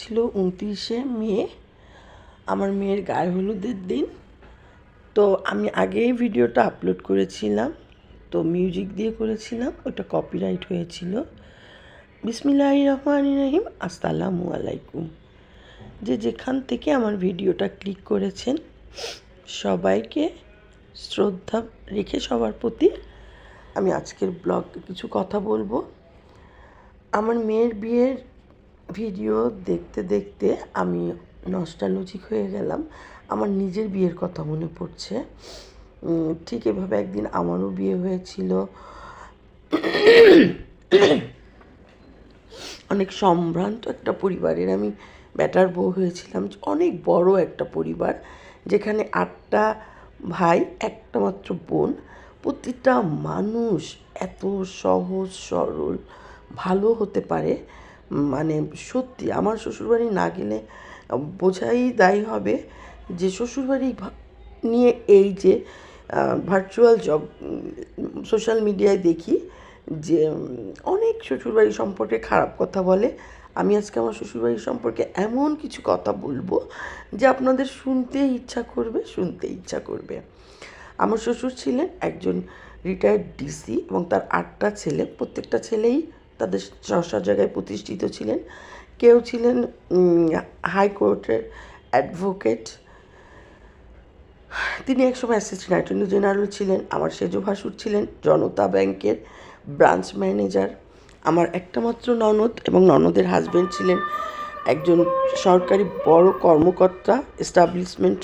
ছিল উনত্রিশে মে, আমার মেয়ের গায়ে হলুদের দিন। তো আমি আগেই ভিডিওটা আপলোড করেছিলাম, তো মিউজিক দিয়ে করেছিলাম, ওটা কপিরাইট হয়েছিল। বিসমিল্লাহ রহমান রহিম, আসসালামু আলাইকুম। যে যেখান থেকে আমার ভিডিওটা ক্লিক করেছেন, সবাইকে শ্রদ্ধা রেখে সবার প্রতি আমি আজকের ব্লগে কিছু কথা বলব। আমার মেয়ের বিয়ের ভিডিও দেখতে দেখতে আমি নস্টালজিক হয়ে গেলাম। আমার নিজের বিয়ের কথা মনে পড়ছে। ঠিক এভাবে একদিন আমারও বিয়ে হয়েছিল। অনেক সম্ভ্রান্ত একটা পরিবারের আমি ব্যাটার বউ হয়েছিলাম, অনেক বড় একটা পরিবার, যেখানে আটটা ভাই, একটা মাত্র বোন। প্রতিটা মানুষ এত সহজ, সরল, ভালো হতে পারে। মানে সত্যি আমার শ্বশুরবাড়ি না গেলে বোঝাই দায়ী হবে যে শ্বশুরবাড়ি নিয়ে এই যে ভার্চুয়াল জব সোশ্যাল মিডিয়ায় দেখি যে অনেক শ্বশুরবাড়ি সম্পর্কে খারাপ কথা বলে। আমি আজকে আমার শ্বশুরবাড়ি সম্পর্কে এমন কিছু কথা বলব যে আপনাদের শুনতে ইচ্ছা করবে, শুনতে ইচ্ছা করবে। আমার শ্বশুর ছিলেন একজন রিটায়ার্ড ডিসি এবং তার আটটা ছেলে, প্রত্যেকটা ছেলেই তাদের স্ব জায়গায় প্রতিষ্ঠিত ছিলেন। কেউ ছিলেন হাইকোর্টের অ্যাডভোকেট তিনি একসময় অ্যাসিস্ট্যান্ট অ্যাটর্নি জেনারেল ছিলেন, আমার সেজু ভাসুর ছিলেন, জনতা ব্যাংকের ব্রাঞ্চ ম্যানেজার আমার একটা মাত্র ননদ এবং ননদের হাজবেন্ড ছিলেন একজন সরকারি বড় কর্মকর্তা এস্টাবলিশমেন্ট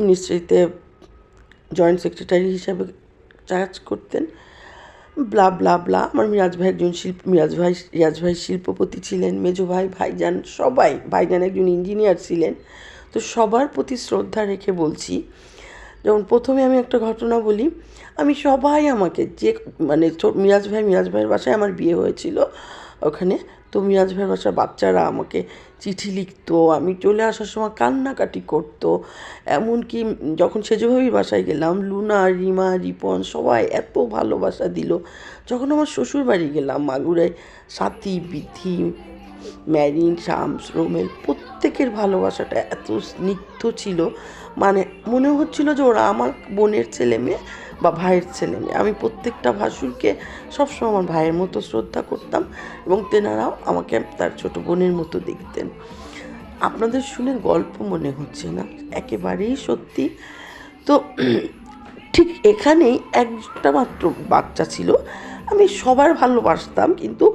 মিনিস্ট্রিতে জয়েন্ট সেক্রেটারি হিসাবে কাজ করতেন। ব্লা ব্লা ব্লা আমার মিরাজ ভাই একজন শিল্প, মিরাজ ভাই রিয়াজ ভাই শিল্পপতি ছিলেন, মেজো ভাই, ভাইজান, সবাই। ভাইজান একজন ইঞ্জিনিয়ার ছিলেন। তো সবার প্রতি শ্রদ্ধা রেখে বলছি যেমন প্রথমে আমি একটা ঘটনা বলি, আমি সবাই আমাকে যে মানে মিরাজ ভাই, মিরাজ ভাইয়ের বাসায় আমার বিয়ে হয়েছিল, ওখানে তো মিরাজ ভাইয়ের বাসার বাচ্চারা আমাকে চিঠি লিখতো, আমি চলে আসার সময় কান্নাকাটি করতো। এমনকি যখন সেজভাবেই বাসায় গেলাম, লুনা, রিমা, রিপন সবাই এত ভালোবাসা দিল। যখন আমার শ্বশুর বাড়ি গেলাম, মাগুরায় সাথী, বিথি, ম্যারিন, শামস, রোমেল, প্রত্যেকের ভালোবাসাটা এত স্নিগ্ধ ছিল। মানে মনে হচ্ছিল যে ওরা আমার বোনের ছেলে মেয়ে বা ভাইয়ের ছেলে মেয়ে। আমি প্রত্যেকটা ভাসুরকে সবসময় আমার ভাইয়ের মতো শ্রদ্ধা করতাম এবং তেনারাও আমাকে তার ছোট বোনের মতো দেখতেন। আপনাদের শুনে গল্প মনে হচ্ছে না, একেবারেই সত্যি। তো ঠিক এখানেই একটা মাত্র বাচ্চা ছিল, আমি সবার ভালোবাসতাম, কিন্তু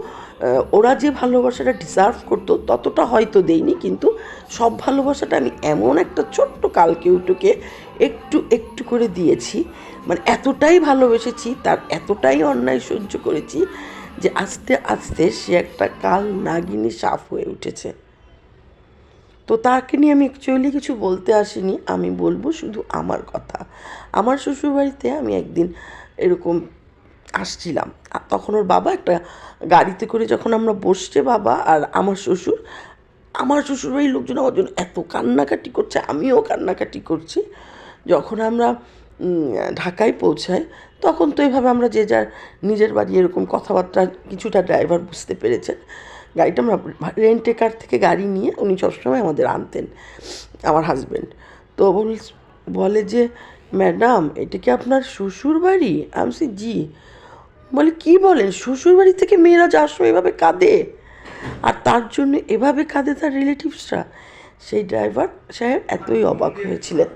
ওরা যে ভালোবাসাটা ডিজার্ভ করতো, ততটা হয়তো দেইনি কিন্তু সব ভালোবাসাটা আমি এমন একটা ছোট্ট কালকেউটোকে একটু একটু করে দিয়েছি। মানে এতটাই ভালোবেসেছি, তার এতটাই অন্যায় সহ্য করেছি যে আস্তে আস্তে সে একটা কাল নাগিনী সাফ হয়ে উঠেছে। তো তাকে নিয়ে আমি অ্যাকচুয়ালি কিছু বলতে আসিনি, আমি বলব শুধু আমার কথা। আমার শ্বশুরবাড়িতে আমি একদিন এরকম আসছিলাম। তখন ওর বাবা একটা গাড়িতে করে যখন আমরা বসছে বাবা আর আমার শ্বশুর, আমার শ্বশুরবাড়ির লোকজন আমার জন্য এত কান্নাকাটি করছে, আমিও কান্নাকাটি করছি। যখন আমরা ঢাকায় পৌঁছাই, তখন তো এভাবে আমরা যে যার নিজের বাড়ি এরকম কথাবার্তা কিছুটা ড্রাইভার বুঝতে পেরেছেন গাড়িটা আমরা রেন্টে কার থেকে গাড়ি নিয়ে উনি সবসময় আমাদের আনতেন, আমার হাজব্যান্ড তো বলে যে ম্যাডাম এটা কি আপনার শ্বশুর বাড়ি? আমি জি। বলে, কি বলেন শ্বশুর বাড়ি থেকে মেয়েরা সময় এভাবে কাঁদে? আর তার জন্য এভাবে কাঁদে তার রিলেটিভসরা সেই ড্রাইভার সাহেব এতই অবাক হয়েছিলেন।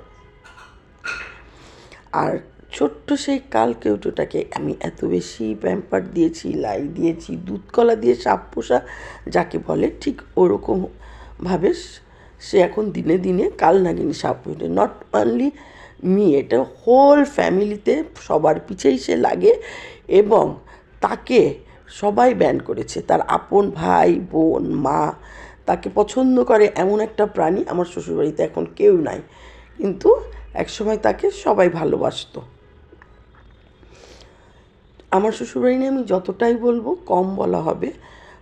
আর ছোট্ট সেই কাল কেউটোটাকে আমি এত বেশি প্যাম্পার দিয়েছি, লাই দিয়েছি দুধ কলা দিয়ে সাপ পোষা, যাকে বলে ঠিক ওরকমভাবে সে এখন দিনে দিনে কাল নাগিনী সাপ হয়ে নট অনলি মি, এটা হোল ফ্যামিলিতে সবার পিছেই সে লাগে এবং তাকে সবাই ব্যান করেছে। তার আপন ভাই, বোন, মা, তাকে পছন্দ করে এমন একটা প্রাণী আমার শ্বশুরবাড়িতে এখন কেউ নাই। কিন্তু একসময় তাকে সবাই ভালোবাসতো। আমার শ্বশুরবাড়ি নিয়ে আমি যতটাই বলব কম বলা হবে।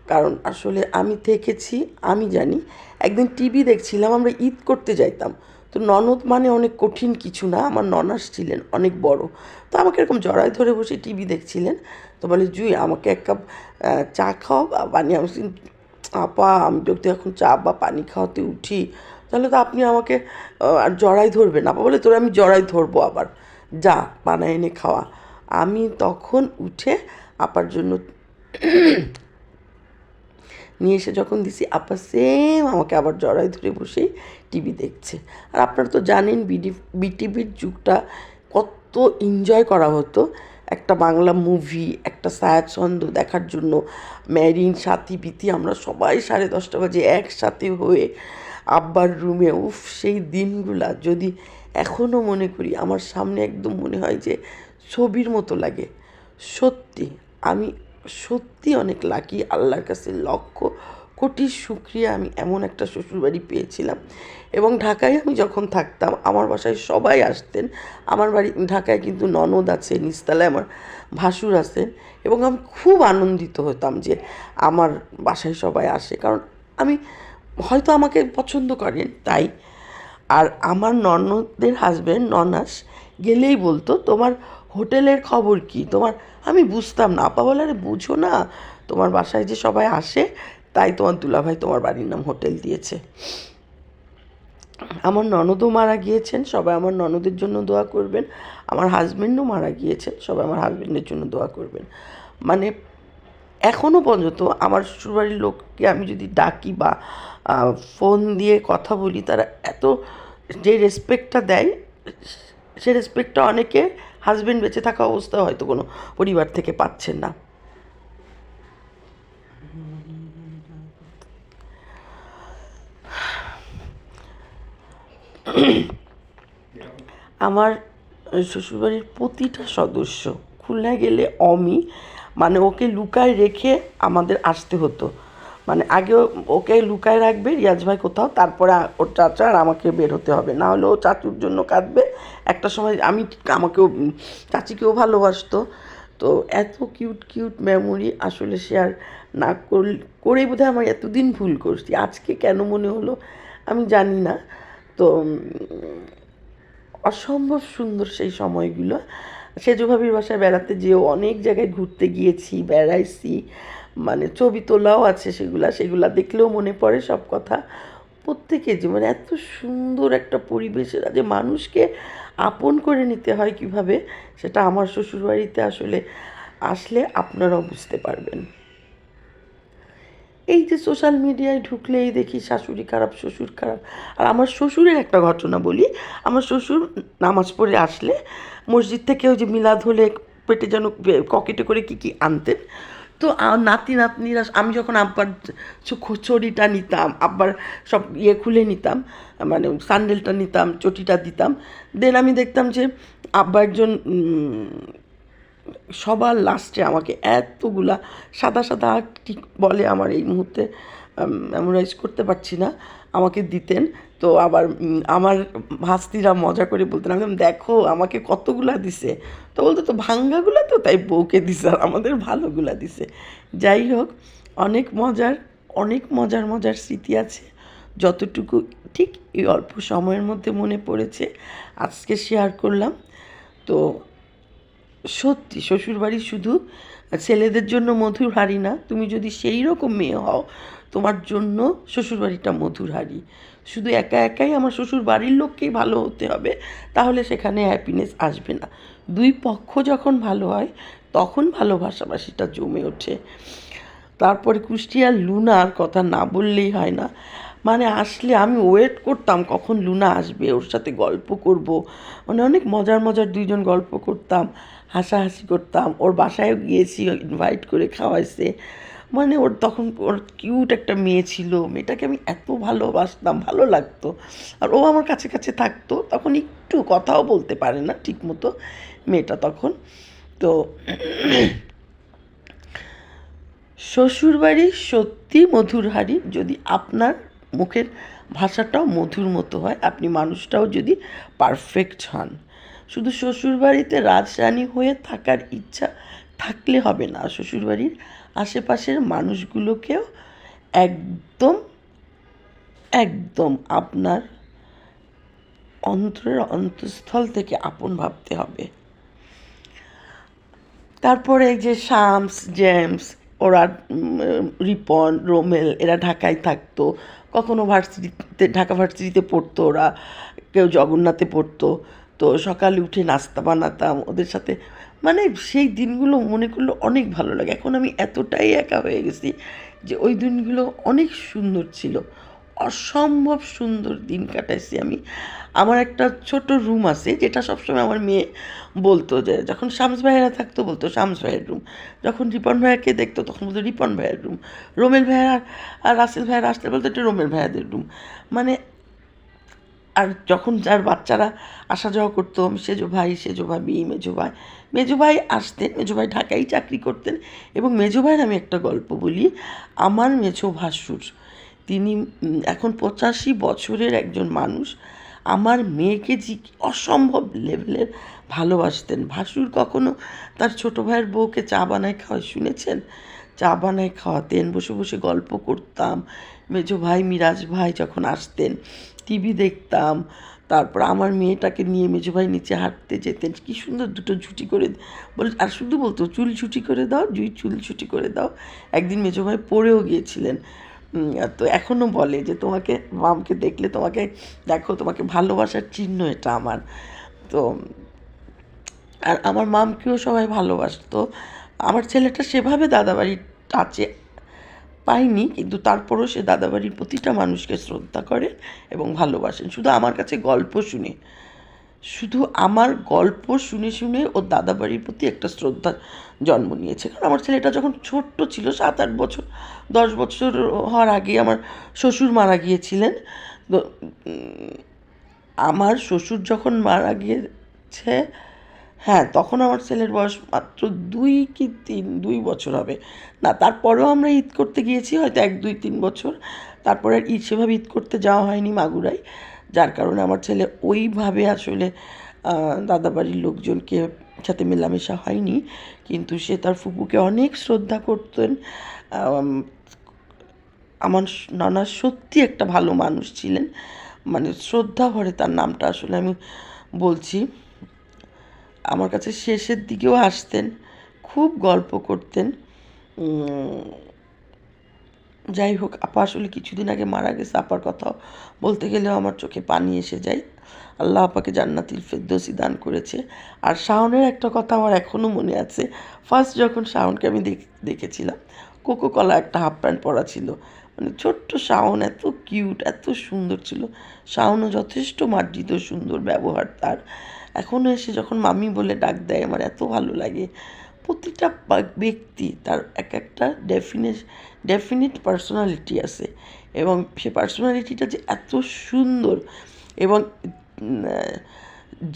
কারণ আসলে আমি থেকেছি, আমি জানি। একদিন টিভি দেখছিলাম, আমরা ঈদ করতে যাইতাম। তো ননদ মানে অনেক কঠিন কিছু না, আমার ননাস ছিলেন অনেক বড়। তো আমাকে এরকম জড়ায় ধরে বসে টিভি দেখছিলেন। তো বলে, জুই, আমাকে এক কাপ চা খাও, বা বানিয়ে আমি আপা, আমি যদি এখন চা বা পানি খাওয়াতে উঠি। তাহলে তো আপনি আমাকে আর জড়াই ধরবেন আপা বলে, তোর আমি জড়াই ধরবো আবার। যা, বানায় এনে খাওয়া। আমি তখন উঠে আপার জন্য নিয়ে এসে যখন দিছি, আপা সেম আমাকে আবার জড়াই ধরে বসেই টিভি দেখছে। আর আপনারা তো জানেন বিডি বিটিভির যুগটা কত এনজয় করা হতো। একটা বাংলা মুভি একটা ছায়াছন্দ দেখার জন্য ম্যারিন সাথী বিতি আমরা সবাই সাড়ে দশটা বাজে একসাথে হয়ে আব্বার রুমে উফ, সেই দিনগুলা যদি এখনও মনে করি, আমার সামনে একদম মনে হয় যে ছবির মতো লাগে। সত্যি, আমি সত্যি অনেক লাকি আল্লাহর কাছে লক্ষ কোটি শুক্রিয়া। আমি এমন একটা শ্বশুরবাড়ি পেয়েছিলাম এবং ঢাকায় আমি যখন থাকতাম, আমার বাসায় সবাই আসতেন। আমার বাড়ি, ঢাকায় কিন্তু ননদ আছে নিস্তালায় আমার ভাসুর আছেন এবং আমি খুব আনন্দিত হতাম যে আমার বাসায় সবাই আসে। কারণ আমি হয়তো আমাকে পছন্দ করেন, তাই। আর আমার ননদের হাজব্যান্ড ননাস গেলেই বলতো, তোমার হোটেলের খবর কি? তোমার, আমি বুঝতাম না। আপা বলে, আরে, বুঝো না। তোমার বাসায় যে সবাই আসে, তাই তোমার দুলাভাই তোমার বাড়ির নাম হোটেল দিয়েছে। আমার ননদও মারা গিয়েছেন। সবাই আমার ননদের জন্য দোয়া করবেন। আমার হাজবেন্ডও মারা গিয়েছেন। সবাই আমার হাজব্যান্ডের জন্য দোয়া করবেন। মানে এখনও পর্যন্ত আমার শ্বশুরবাড়ির লোককে আমি যদি ডাকি বা ফোন দিয়ে কথা বলি, তারা এত যে রেসপেক্টটা দেয়, সে রেসপেক্টটা অনেকে হাজবেন্ড বেঁচে থাকা অবস্থায় হয়তো কোনো পরিবার থেকে পাচ্ছেন না। আমার শ্বশুরবাড়ির প্রতিটা সদস্য খুলনায় গেলে অমি মানে ওকে লুকায় রেখে আমাদের আসতে হতো। মানে আগে ওকে লুকায় রাখবে রিয়াজ ভাই কোথাও, তারপরে ওর চাচা আর আমাকে বের হতে হবে। না হলে ও চাচুর জন্য কাঁদবে। একটা সময় আমি আমাকেও চাচিকেও ভালোবাসতো। তো এত কিউট কিউট মেমোরি আসলে শেয়ার না করলে, করেই বোধহয় আমার এতদিন ভুল করছি। আজকে কেন মনে হলো আমি জানি না। তো অসম্ভব সুন্দর সেই সময়গুলো। সেজো ভাবির বাসায় বেড়াতে যেও অনেক জায়গায় ঘুরতে গিয়েছি, বেড়াইছি। মানে ছবি তোলাও আছে সেগুলা সেগুলা দেখলেও মনে পড়ে সব কথা। প্রত্যেকে যে মানে এত সুন্দর একটা পরিবেশের যে মানুষকে আপন করে নিতে হয় কীভাবে, সেটা আমার শ্বশুরবাড়িতে আসলে আসলে আপনারাও বুঝতে পারবেন। এই যে সোশ্যাল মিডিয়ায় ঢুকলেই দেখি শাশুড়ি খারাপ, শ্বশুর খারাপ। আর আমার শ্বশুরের একটা ঘটনা বলি, আমার শ্বশুর নামাজ পড়ে আসলে মসজিদ থেকে ওই যে মিলাদ হলে পেটে যেন পকেটে করে কি কি আনতেন। তো নাতি, নাতনিরা আমি যখন আব্বার চড়িটা নিতাম, আব্বার সব ইয়ে খুলে নিতাম মানে স্যান্ডেলটা নিতাম, চটিটা দিতাম দেন আমি দেখতাম যে আব্বা একজন সবার লাস্টে আমাকে এতগুলা সাদা সাদা ঠিক বলে আমার এই মুহূর্তে মেমোরাইজ করতে পারছি না। আমাকে দিতেন। তো আবার আমার ভাস্তিরা মজা করে বলতেন, আমি দেখো, আমাকে কতগুলা দিছে। তো বলতো, তো ভাঙ্গাগুলা তো? তাই বউকে দিছে আর আমাদের ভালোগুলা দিছে। যাই হোক, অনেক মজার অনেক মজার মজার স্মৃতি আছে। যতটুকু ঠিক এই অল্প সময়ের মধ্যে মনে পড়েছে, আজকে শেয়ার করলাম। তো সত্যি, শ্বশুরবাড়ি শুধু ছেলেদের জন্য মধুর হারি না, তুমি যদি সেই রকম মেয়ে হও তোমার জন্য শ্বশুরবাড়িটা মধুর হাড়ি শুধু একা একাই আমার শ্বশুর বাড়ির লোককেই ভালো হতে হবে, তাহলে সেখানে হ্যাপিনেস আসবে না। দুই পক্ষ যখন ভালো হয়, তখন ভালোবাসাবাসিটা জমে ওঠে। তারপরে কুষ্টিয়ার লুনার কথা না বললেই হয় না। মানে আসলে আমি ওয়েট করতাম কখন লুনা আসবে, ওর সাথে গল্প করব। মানে অনেক মজার মজার দুইজন গল্প করতাম, হাসাহাসি করতাম। ওর বাসায় গিয়েছি ইনভাইট করে খাওয়াইছে। মানে ওর তখন ওর কিউট একটা মেয়ে ছিল, মেয়েটাকে আমি এত ভালোবাসতাম, ভালো লাগতো। আর ও আমার কাছে কাছে থাকতো, তখন একটু কথাও বলতে পারে না ঠিক মতো মেয়েটা তখন। তো শ্বশুরবাড়ি সত্যি মধুর হাড়ি, যদি আপনার মুখের ভাষাটাও মধুর মতো হয়, আপনি মানুষটাও যদি পারফেক্ট হন। শুধু শ্বশুরবাড়িতে রাজরানী হয়ে থাকার ইচ্ছা থাকলে হবে না, শ্বশুরবাড়ির আশেপাশের মানুষগুলোকেও একদম একদম আপনার অন্তরের অন্তঃস্থল থেকে আপন ভাবতে হবে। তারপরে যে শামস, জেমস, ওরা রিপন, রোমেল, এরা ঢাকায় থাকতো। কখনো ভার্সিটিতে, ঢাকা ভার্সিটিতে পড়তো ওরা, কেউ জগন্নাথে পড়তো। তো সকালে উঠে নাস্তা বানাতাম ওদের সাথে। মানে সেই দিনগুলো মনে করলে অনেক ভালো লাগে। এখন আমি এতটাই একা হয়ে গেছি যে ওই দিনগুলো অনেক সুন্দর ছিল। অসম্ভব সুন্দর দিন কাটাইছি আমি। আমার একটা ছোট রুম আছে যেটা সবসময় আমার মেয়ে বলতো যে, যখন শামস ভাইয়েরা থাকতো বলতো শামস ভাইয়ের রুম। যখন রিপন ভাইয়াকে দেখতো তখন বলতো রিপন ভাইয়ের রুম। রোমেল ভাইয়া আর রাসেল ভাইয়ারা আসতে বলতো এটা রোমেল ভাইয়াদের রুম। মানে আর যখন যার বাচ্চারা আসা যাওয়া করতো সেজো ভাই, সেজো ভাবি মেজো ভাই মেজো ভাই আসতেন, মেজো ভাই ঢাকায় চাকরি করতেন এবং মেজো ভাইয়ের আমি একটা গল্প বলি। আমার মেজো ভাসুর, তিনি এখন পঁচাশি বছরের একজন মানুষ। আমার মেয়েকে যে অসম্ভব লেভেলের ভালোবাসতেন। ভাসুর কখনো তার ছোটো ভাইয়ের বউকে চা বানায় খাওয়ায় শুনেছেন? চা বানায় খাওয়াতেন, বসে বসে গল্প করতাম। মেজো ভাই, মিরাজ ভাই যখন আসতেন টিভি দেখতাম। তারপর আমার মেয়েটাকে নিয়ে মেজো ভাই নিচে হাঁটতে যেতেন। কি সুন্দর দুটো ছুটি করে বলে আর শুধু বলতো, চুল ছুটি করে দাও, জুই চুল ছুটি করে দাও। একদিন মেজো ভাই পড়েও গিয়েছিলেন। তো এখনও বলে যে, তোমাকে মামকে দেখলে তোমাকে, দেখো, তোমাকে ভালোবাসার চিহ্ন এটা আমার। তো, আর আমার মামকেও সবাই ভালোবাসতো। আমার ছেলেটা সেভাবে দাদাবাড়ির টাচে পাইনি, কিন্তু তারপরও সে দাদাবাড়ির প্রতিটা মানুষকে শ্রদ্ধা করে এবং ভালোবাসেন। শুধু আমার কাছে গল্প শুনে, শুধু আমার গল্প শুনে শুনে ওর দাদাবাড়ির প্রতি একটা শ্রদ্ধা জন্ম নিয়েছে। কারণ আমার ছেলেটা যখন ছোট্ট ছিল সাত আট বছর, দশ বছর হওয়ার আগে আমার শ্বশুর মারা গিয়েছিলেন। আমার শ্বশুর যখন মারা গিয়েছে হ্যাঁ তখন আমার ছেলের বয়স মাত্র দুই কি তিন, দুই বছর হবে। না, তারপরেও আমরা ঈদ করতে গিয়েছি হয়তো এক, দুই, তিন বছর। তারপরে ঈদ সেভাবে ঈদ করতে যাওয়া হয়নি মাগুরায়। যার কারণে আমার ছেলে ওইভাবে আসলে দাদাবাড়ির লোকজনকে সাথে মেলামেশা হয়নি। কিন্তু সে তার ফুপুকে অনেক শ্রদ্ধা করতেন। আমার নানা সত্যি একটা ভালো মানুষ ছিলেন। মানে শ্রদ্ধা ভরে তার নামটা আসলে আমি বলছি। আমার কাছে শেষের দিকেও আসতেন, খুব গল্প করতেন। যাই হোক, আপা আসলে কিছুদিন আগে মারা গেছে। আপার কথাও বলতে গেলেও আমার চোখে পানি এসে যায়। আল্লাহ আপাকে জান্নাতিল ফেরদৌসি দান করেছে। আর শাওনের একটা কথা আমার এখনও মনে আছে। ফার্স্ট যখন শাওনকে আমি দেখ- দেখেছিলাম কোকো কলা একটা হাফ প্যান্ট পরা ছিল। মানে ছোট্ট শাওন, এত কিউট এত সুন্দর ছিল। শাওনও যথেষ্ট মার্জিত সুন্দর ব্যবহার তার। এখনও এসে যখন মামি বলে ডাক দেয়, আমার এত ভালো লাগে। প্রতিটা ব্যক্তি তার এক একটা ডেফিনেট ডেফিনিট পার্সোনালিটি আছে এবং সে পার্সোনালিটিটা যে এত সুন্দর এবং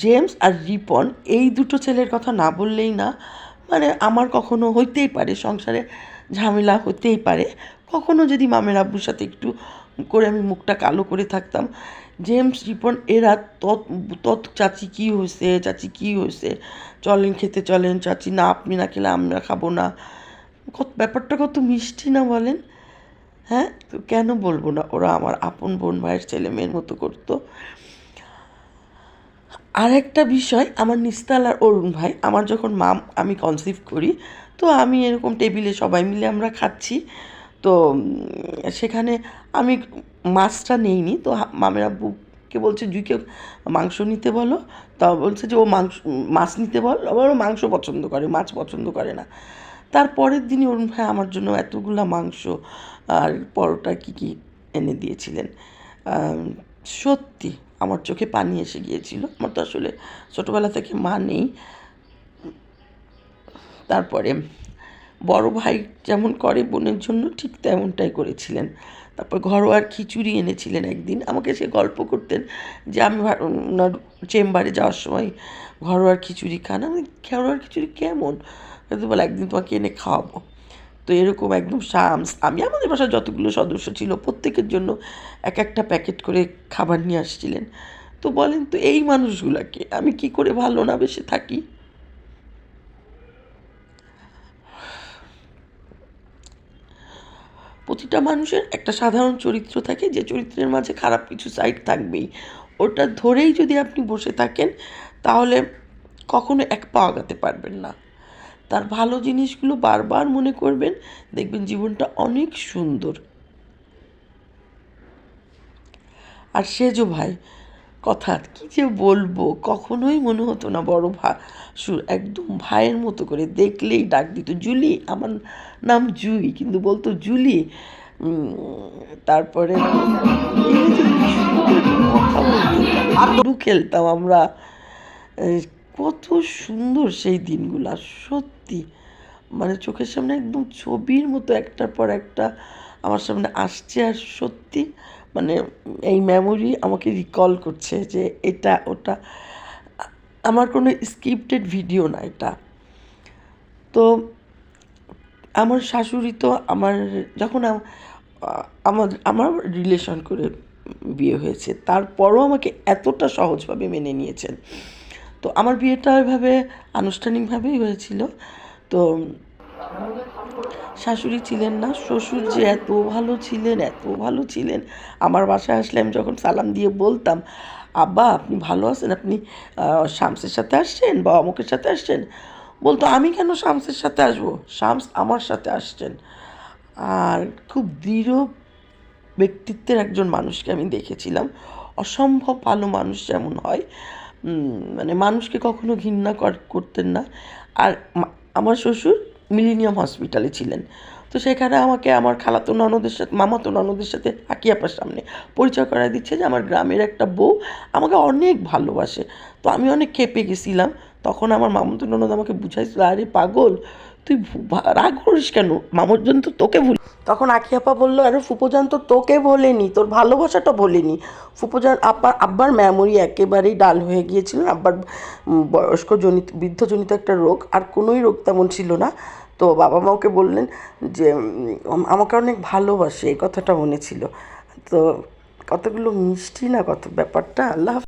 জেমস আর রিপন এই দুটো ছেলের কথা না বললেই না মানে আমার কখনো হইতেই পারে, সংসারে ঝামেলা হতেই পারে। কখনো যদি মামের আব্বুর সাথে একটু করে আমি মুখটা কালো করে থাকতাম জেমস রিপন, এরা তত তত চাচি কী হয়েছে চাচি কী হয়েছে চলেন, খেতে চলেন, চাচি, না, আপনি না খেলে আমরা খাব না। কত, ব্যাপারটা কত মিষ্টি না বলেন? হ্যাঁ? তো কেন বলব না, ওরা আমার আপন বোন ভাইয়ের ছেলে মেয়ের মতো করতো। আর একটা বিষয়, আমার নিস্তাল আর অরুণ ভাই, আমার যখন মাম আমি কনসিভ করি, তো আমি এরকম টেবিলে সবাই মিলে আমরা খাচ্ছি। তো সেখানে আমি মাছটা নেইনি। তো মামের আব্বুকে বলছে জুইকে মাংস নিতে বলো? তা বলছে যে, ও মাংস, মাছ নিতে বল। আবার ও মাংস পছন্দ করে, মাছ পছন্দ করে না। তারপরের দিনই অরুণ ভাই আমার জন্য এতগুলা মাংস আর পরোটা কী কী এনে দিয়েছিলেন। সত্যি আমার চোখে পানি এসে গিয়েছিল। আমার তো আসলে ছোটোবেলা থেকে মা নেই। তারপরে বড় ভাই যেমন করে বোনের জন্য ঠিক তেমনটাই করেছিলেন। তারপর ঘরোয়ার খিচুড়ি এনেছিলেন একদিন। আমাকে সে গল্প করতেন যে আমি ওনার চেম্বারে যাওয়ার সময় ঘরোয়ার খিচুড়ি খান। আমি ঘরোয়ার খিচুড়ি কেমন? বলে, একদিন তোমাকে এনে খাওয়াবো। তো এরকম একদম শামস। আমি আমাদের বাসায় যতগুলো সদস্য ছিল, প্রত্যেকের জন্য এক একটা প্যাকেট করে খাবার নিয়ে আসছিলেন। তো বলেন তো, এই মানুষগুলাকে আমি কি করে ভালো না বেসে থাকি? প্রতিটা মানুষের একটা সাধারণ চরিত্র থাকে, যে চরিত্রের মাঝে খারাপ কিছু সাইড থাকবেই। ওটা ধরেই যদি আপনি বসে থাকেন, তাহলে কখনো এক পা আগাতে পারবেন না। তার ভালো জিনিসগুলো বারবার মনে করবেন, দেখবেন জীবনটা অনেক সুন্দর। আর সেজো ভাই কথা কি যে বলব? কখনোই মনে হতো না বড় ভা সুর একদম ভাইয়ের মতো করে দেখলেই ডাক দিত। জুলি, আমার নাম জুই, কিন্তু বলতো জুলি। তারপরে বলতো খেলতাম আমরা। কত সুন্দর সেই দিনগুলো, সত্যি। মানে চোখের সামনে একদম ছবির মতো একটার পর একটা আমার সামনে আসছে আর সত্যি মানে এই মেমোরি আমাকে রিকল করছে যে এটা, ওটা, আমার কোনো স্ক্রিপ্টেড ভিডিও না এটা। তো আমার শাশুড়ি তো আমার যখন আম- আমার আমার রিলেশন করে বিয়ে হয়েছে, তারপরও আমাকে এতটা সহজভাবে মেনে নিয়েছেন। তো আমার বিয়েটা এভাবে আনুষ্ঠানিকভাবেই হয়েছিল। তো শাশুড়ি ছিলেন না, শ্বশুর যে এত ভালো ছিলেন, এত ভালো ছিলেন, আমার বাসায় আসলে আমি যখন সালাম দিয়ে বলতাম, আব্বা, আপনি ভালো আছেন? আপনি শামসের সাথে আসছেন বা অমুকের সাথে আসছেন? বলতো, আমি কেন শামসের সাথে আসব? শামস আমার সাথে আসছেন। আর খুব দৃঢ় ব্যক্তিত্বের একজন মানুষকে আমি দেখেছিলাম। অসম্ভব ভালো মানুষ যেমন হয়। মানে মানুষকে কখনো ঘৃণা কর- করতেন না। আর আমার শ্বশুর মিলিনিয়াম হসপিটালে ছিলেন। তো সেখানে আমাকে আমার খালাতো ননদের সাথে, মামাতো ননদের সাথে আকিয়াপার সামনে পরিচয় করায় দিচ্ছে যে আমার গ্রামের একটা বউ আমাকে অনেক ভালোবাসে। তো আমি অনেক খেপে গেছিলাম। তখন আমার মামাতো ননদ আমাকে বুঝাইছিল, আরে পাগল, তুই রাগ করিস কেন? মামুজন তো তোকে ভুল তখন আখিয়াপা বলল, আরে ফুপোজান তো তোকে বলেনি, তোর ভালোবাসাটা বলেনি। ফুপোজান আব্বার আব্বার মেমোরি একেবারেই ডাল হয়ে গিয়েছিল। আব্বার বয়স্ক জনিত বৃদ্ধজনিত একটা রোগ, আর কোনোই রোগ তেমন ছিল না। তো বাবা মা ওকে বললেন যে আমাকে অনেক ভালোবাসে এই কথাটা মনে ছিল তো কতগুলো মিষ্টি না, কত ব্যাপারটা, আল্লাহ।